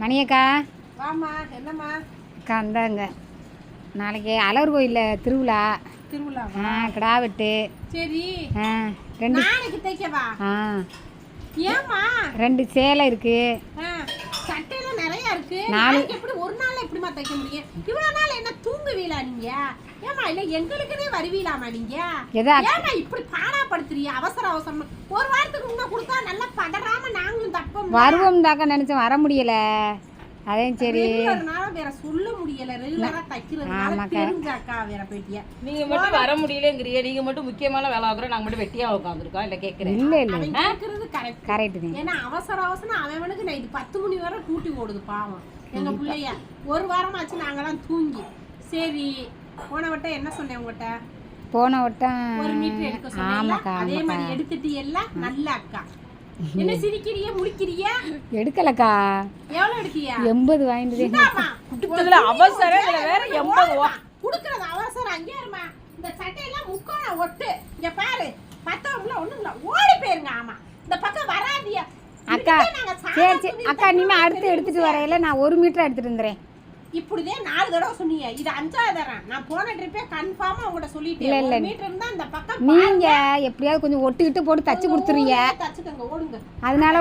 மணியக்கா. வாமா என்னம்மா? அக்கா இந்தாங்க நாளைக்கு அலர் கோயிலில் திருவிழா. திருவிழா ஆ கிடா வெட்டு சரி. ஆ ரெண்டு நாளைக்கு தைக்கவா? ஆ. ஏம்மா? ரெண்டு சேலை இருக்கு. சட்டையெல்லாம் நிறைய இருக்கு. நாலு. நாளைக்கு எப்படி ஒரு நாள்ல எப்படிம்மா தைக்க முடியும்? இவ்வளவு நாள் என்ன தூங்குவீலா நீங்க? ஏமா இல்ல எங்களுக்குன்னே வருவீலாமா நீங்க? ஏமா இப்படி பாடாப்படுத்துறீங்க அவசர அவசரமா? ஒரு வாரத்துக்கு முன்ன கொடுத்தா நல்லா வருவோம் தாக்கா நினச்சேன் வர முடியல. அதே சரி. வேற சொல்ல முடியல ஆமாக்கா. வேற போயிட்டியா? நீங்க மட்டும் வர முடியலங்கிறிய நீங்க மட்டும் முக்கியமான வேலை ஆகுறோம் நாங்க மட்டும் வெட்டியா உட்காந்துருக்கோம் இல்ல கேக்குறேன். இல்லை இல்லை. கேக்குறது கரெக்ட் கரெக்டு தான். ஏன்னா அவசர அவசரம் அவனுக்கு நைட்டு பத்து மணி வரை கூட்டி ஓடுது பாவம். எங்க பிள்ளைய. ஒரு வாரமாச்சு நாங்கெல்லாம் தூங்கி. சரி போன வட்டம் என்ன சொன்னேன் உங்ககிட்ட? போன வட்டம் ஒரு மீட்டர் எடுக்க ஆமாக்கா அதே மாதிரி எடுத்துட்டு எல்லாம் நல்ல அக்கா. என்ன சிரிக்கிறிய முடிக்கிறிய எடுக்கலக்கா. எவ்வளவு எடுக்கியா எண்பது வாங்கிட்டு. இதுல அவசரம் இதுல வேற எண்பது குடுக்கறது அவசரம் அங்கே இருமா இந்த சட்டையெல்லாம் முக்கோண ஒட்டு. இங்க பாரு பத்தவங்கள ஒண்ணும் இல்ல. ஓடி போயிருங்க ஆமா. இந்த பக்கம் வராதிய? அக்கா சரி சரி. அக்கா இனிமே தைக்கணும் அடுத்து எடுத்துட்டு வரையில நான் ஒரு மீட்டர் எடுத்துட்டு வந்துடுறேன். இப்படிதே நாலு தடவை சொன்னீங்க. இது அஞ்சாவது தரம் நான் போன ட்ரிப்பே கன்ஃபார்மா உங்கள்ட்ட இல்ல, சொல்லிட்டேன் இல்ல. மீட்டர் இருந்தா அந்த பக்கம் நீங்க எப்படியாவது கொஞ்சம் ஒட்டுக்கிட்டு போட்டு தச்சு கொடுத்துருவீங்க தச்சுக்கங்க ஓடுங்க. அதனால